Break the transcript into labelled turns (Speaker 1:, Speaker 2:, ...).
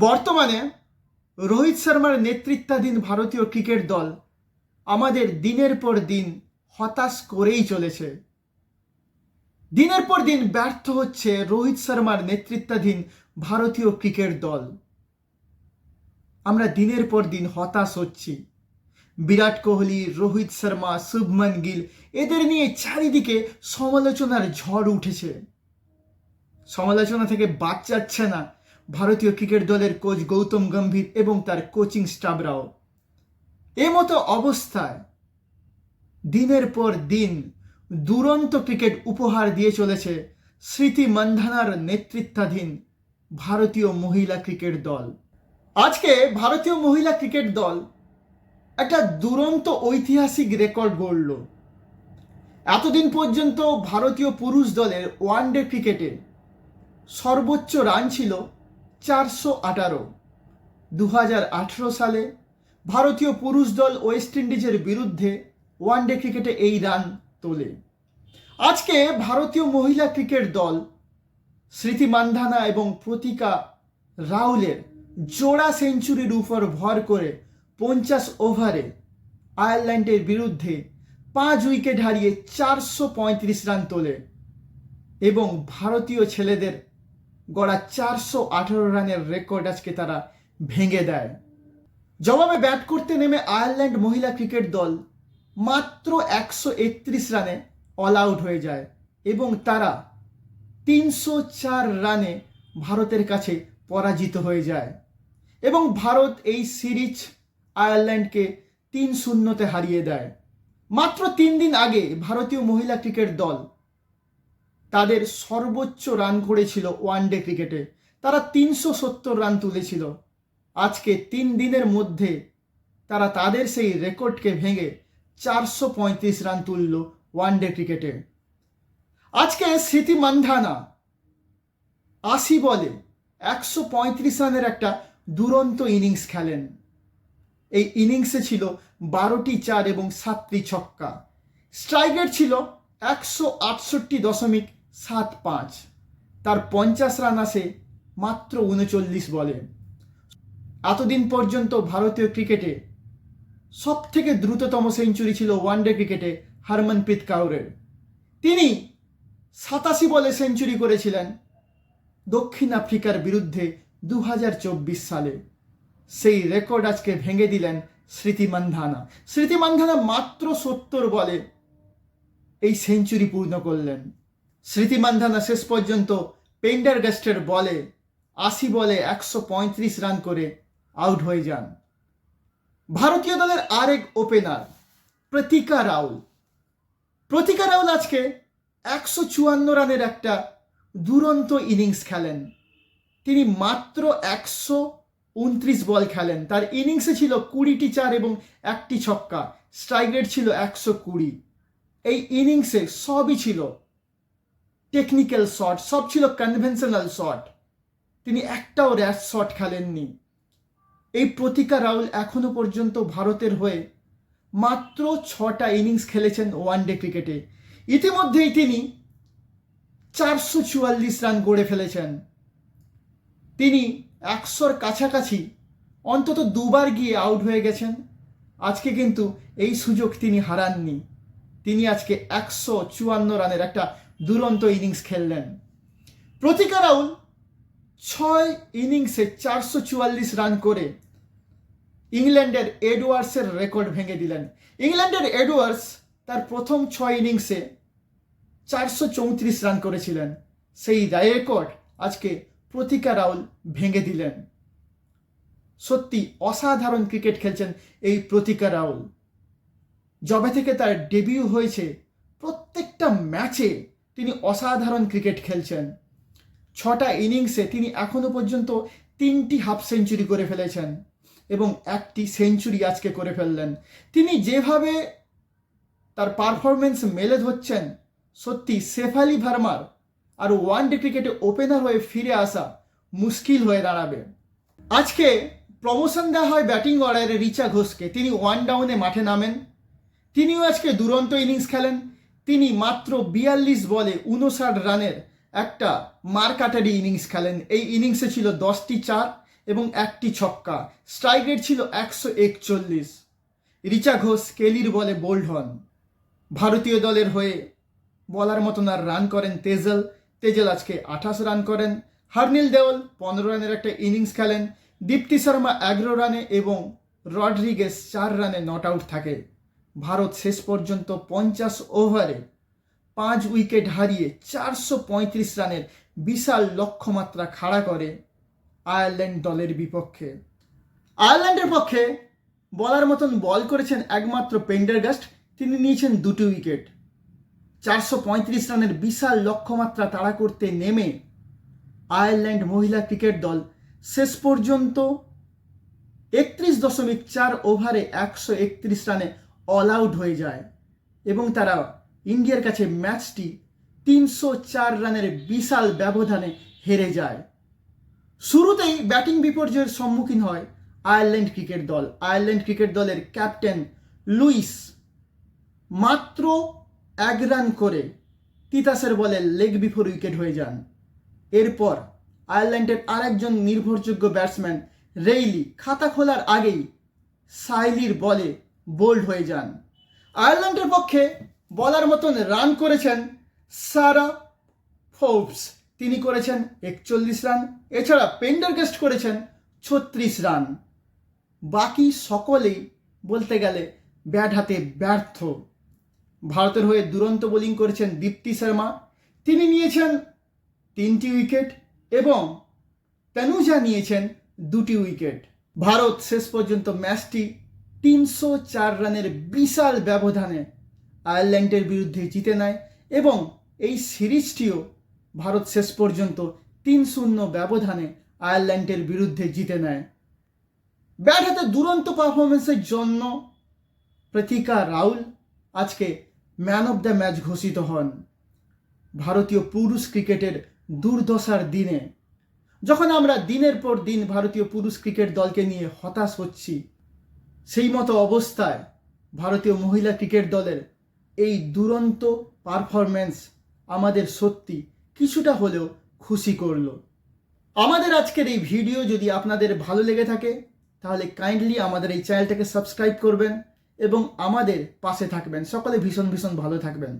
Speaker 1: বর্তমানে রোহিত শর্মার নেতৃত্বাধীন ভারতীয় ক্রিকেট দল আমাদের দিনের পর দিন হতাশ করেই চলেছে। দিনের পর দিন ব্যর্থ হচ্ছে রোহিত শর্মার নেতৃত্বাধীন ভারতীয় ক্রিকেট দল। আমরা দিনের পর দিন হতাশ হচ্ছি। বিরাট কোহলি, রোহিত শর্মা, শুভমন গিল, এদের নিয়ে চারিদিকে সমালোচনার ঝড় উঠেছে। সমালোচনা থেকে বাদ যাচ্ছে না ভারতীয় ক্রিকেট দলের কোচ গৌতম গম্ভীর এবং তার কোচিং স্টাফরাও। এ মতো অবস্থায় দিনের পর দিন দুরন্ত ক্রিকেট উপহার দিয়ে চলেছে স্মৃতি মন্ধানার নেতৃত্বাধীন ভারতীয় মহিলা ক্রিকেট দল। আজকে ভারতীয় মহিলা ক্রিকেট দল একটা দুরন্ত ঐতিহাসিক রেকর্ড গড়ল। এতদিন পর্যন্ত ভারতীয় পুরুষ দলের ওয়ানডে ক্রিকেটে সর্বোচ্চ রান ছিল চারশো আঠারো দু সালে ভারতীয় পুরুষ দল ওয়েস্ট ইন্ডিজের বিরুদ্ধে ওয়ানডে ক্রিকেটে এই রান তোলে। আজকে ভারতীয় মহিলা ক্রিকেট দল স্মৃতি মান্ধানা এবং প্রতিকা রাউলের জোড়া সেঞ্চুরির উপর ভর করে পঞ্চাশ ওভারে আয়ারল্যান্ডের বিরুদ্ধে পাঁচ উইকেট হারিয়ে চারশো পঁয়ত্রিশ রান তোলে এবং ভারতীয় ছেলেদের গড়া চারশো আঠারো রানের রেকর্ড আজকে তারা ভেঙে দেয়। জবাবে ব্যাট করতে নেমে আয়ারল্যান্ড মহিলা ক্রিকেট দল মাত্র একশো একত্রিশ রানে অল আউট হয়ে যায় এবং তারা তিনশো চার রানে ভারতের কাছে পরাজিত হয়ে যায় এবং ভারত এই সিরিজ আয়ারল্যান্ডকে তিন শূন্যতে হারিয়ে দেয়। মাত্র তিন দিন আগে ভারতীয় মহিলা ক্রিকেট দল তাদের সর্বোচ্চ রান করেছিল ওয়ানডে ক্রিকেটে তারা তিনশো সত্তর রান তুলেছিল। আজকে তিন দিনের মধ্যে তারা তাদের সেই রেকর্ডকে ভেঙে চারশো পঁয়ত্রিশ রান তুলল ওয়ানডে ক্রিকেটে আজকে স্মৃতি মান্ধানা আশি বলে একশো পঁয়ত্রিশ রানের একটা দুরন্ত ইনিংস খেলেন। এই ইনিংসে ছিল বারোটি চার এবং সাতটি ছক্কা। স্ট্রাইক রেট ছিল একশো আটষট্টি দশমিক সাত পাঁচ। তার পঞ্চাশ রান আসে মাত্র উনচল্লিশ বলে। এতদিন পর্যন্ত ভারতীয় ক্রিকেটে সব থেকে দ্রুততম সেঞ্চুরি ছিল ওয়ানডে ক্রিকেটে হারমনপ্রীত কাউরের। তিনি সাতাশি বলে সেঞ্চুরি করেছিলেন দক্ষিণ আফ্রিকার বিরুদ্ধে দু হাজার চব্বিশ সালে। সেই রেকর্ড আজকে ভেঙে দিলেন স্মৃতি মান্ধানা। স্মৃতি মান্ধানা মাত্র সত্তর বলে এই সেঞ্চুরি পূর্ণ করলেন। স্মৃতি মান্ধানা শেষ পর্যন্ত পেন্ডারগাস্টের বলে আশি বলে একশো পঁয়ত্রিশ রান করে আউট হয়ে যান। ভারতীয় দলের আরেক ওপেনার প্রতিকা রাউল। প্রতিকা রাউল আজকে একশো চুয়ান্ন রানের একটা দুরন্ত ইনিংস খেলেন। তিনি মাত্র একশো উনত্রিশ বল খেলেন। তার ইনিংসে ছিল কুড়িটি চার এবং একটি ছক্কা। স্ট্রাইক রেট ছিল একশো কুড়ি। এই ইনিংসে সবই ছিল টেকনিক্যাল শট সব ছিল কনভেনশনাল শট তিনি একটাও র্যাশ শট খেলেননি। এই প্রতিকা রাউল এখনও পর্যন্ত ভারতের হয়ে মাত্র ছটা ইনিংস খেলেছেন ওয়ানডে ক্রিকেটে ইতিমধ্যেই তিনি চারশো চুয়াল্লিশ রান গড়ে ফেলেছেন। তিনি একশোর কাছাকাছি অন্তত দুবার গিয়ে আউট হয়ে গেছেন। আজকে কিন্তু এই সুযোগ তিনি হারাননি। তিনি আজকে একশো চুয়ান্ন রানের একটা দুরন্ত ইনিংস খেললেন। প্রতিকা রাউল ছয় ইনিংসে চারশো চুয়াল্লিশ রান করে ইংল্যান্ডের এডওয়ার্সের রেকর্ড ভেঙে দিলেন। ইংল্যান্ডের এডওয়ার্স তার প্রথম ছয় ইনিংসে চারশো চৌত্রিশ রান করেছিলেন। সেই রেকর্ড আজকে প্রতিকা রাউল ভেঙে দিলেন। সত্যি অসাধারণ ক্রিকেট খেলছেন এই প্রতিকা রাউল যবে থেকে তার ডেবিউ হয়েছে, প্রত্যেকটা ম্যাচে তিনি অসাধারণ ক্রিকেট খেলছেন। ছটা ইনিংসে তিনি এখনও পর্যন্ত তিনটি হাফ সেঞ্চুরি করে ফেলেছেন এবং একটি সেঞ্চুরি আজকে করে ফেললেন। তিনি যেভাবে তার পারফরমেন্স মেলে ধরছেন, সত্যি শেফালি ভার্মার আর ওয়ান ডে ক্রিকেটে ওপেনার হয়ে ফিরে আসা মুশকিল হয়ে দাঁড়াবে। আজকে প্রমোশন দেওয়া হয় ব্যাটিং অর্ডারে রিচা ঘোষকে। তিনি ওয়ান ডাউনে মাঠে নামেন। তিনিও আজকে দুরন্ত ইনিংস খেলেন। তিনি মাত্র বিয়াল্লিশ বলে উনষাট রানের একটা মারকাটারি ইনিংস খেলেন। এই ইনিংসে ছিল দশটি চার এবং একটি ছক্কা। স্ট্রাইক রেট ছিল একশো একচল্লিশ। রিচা ঘোষ কেলির বলে বোল্ড হন। ভারতীয় দলের হয়ে বলার মতন আর রান করেন তেজল। তেজল আজকে আঠাশ রান করেন। হার্নিল দেওল পনেরো রানের একটা ইনিংস খেলেন। দীপ্তি শর্মা এগারো রানে এবং রডরিগেস চার রানে নট আউট থাকে। ভারত শেষ পর্যন্ত পঞ্চাশ ওভারে পাঁচ উইকেট হারিয়ে চারশো পঁয়ত্রিশ রানের বিশাল লক্ষ্যমাত্রা খাড়া করে আয়ারল্যান্ড দলের বিপক্ষে। আয়ারল্যান্ডের পক্ষে বলার মতন বল করেছেন একমাত্র পেন্ডারগাস্ট, তিনি নিয়েছেন দুটি উইকেট। চারশো পঁয়ত্রিশ রানের বিশাল লক্ষ্যমাত্রা তাড়া করতে নেমে আয়ারল্যান্ড মহিলা ক্রিকেট দল শেষ পর্যন্ত একত্রিশ দশমিক চার ওভারে একশো একত্রিশ রানে অল আউট হয়ে যায়। এবং তারা ইন্ডিয়ার কাছে ম্যাচটি তিনশো চার রানের বিশাল ব্যবধানে হেরে যায়। শুরুতেই ব্যাটিং বিপর্যয়ের সম্মুখীন হয় আয়ারল্যান্ড ক্রিকেট দল। আয়ারল্যান্ড ক্রিকেট দলের ক্যাপ্টেন লুইস মাত্র এক রান করে তিতাসের বলে লেগ বিফোর উইকেট হয়ে যান। এরপর আয়ারল্যান্ডের আরেকজন নির্ভরযোগ্য ব্যাটসম্যান রেইলি খাতা খোলার আগেই সাইলির বলে বোল্ড হয়ে যান। আয়ারল্যান্ডের পক্ষে বলার মতন রান করেছেন সারা ফোর্বস। তিনি করেছেন একচল্লিশ রান এছাড়া পেন্ডার পেন্ডারগেস্ট করেছেন ছত্রিশ রান বাকি সকলেই বলতে গেলে ব্যাট হাতে ব্যর্থ। ভারতের হয়ে দুরন্ত বোলিং করেছেন দীপ্তি শর্মা। তিনি নিয়েছেন তিনটি উইকেট এবং তানুজা নিয়েছেন দুটি উইকেট ভারত শেষ পর্যন্ত ম্যাচটি তিনশো চার রানের বিশাল ব্যবধানে আয়ারল্যান্ডের বিরুদ্ধে জিতে নেয় এবং এই সিরিজটিও ভারত শেষ পর্যন্ত তিন শূন্য ব্যবধানে আয়ারল্যান্ডের বিরুদ্ধে জিতে নেয়। ব্যাট হাতে দুরন্ত পারফরমেন্সের জন্য প্রতিকা রাউল আজকে ম্যান অফ দ্য ম্যাচ ঘোষিত হন। ভারতীয় পুরুষ ক্রিকেটের দুর্দশার দিনে। যখন আমরা দিনের পর দিন ভারতীয় পুরুষ ক্রিকেট দলকে নিয়ে হতাশ হচ্ছি সেই মতো অবস্থায় ভারতীয় মহিলা ক্রিকেট দলের এই দুরন্ত পারফরম্যান্স আমাদের সত্যি কিছুটা হলেও খুশি করল। আমাদের আজকের এই ভিডিও যদি আপনাদের ভালো লেগে থাকে, তাহলে কাইন্ডলি আমাদের এই চ্যানেলটাকে সাবস্ক্রাইব করবেন এবং আমাদের পাশে থাকবেন। সকলে ভীষণ ভীষণ ভালো থাকবেন।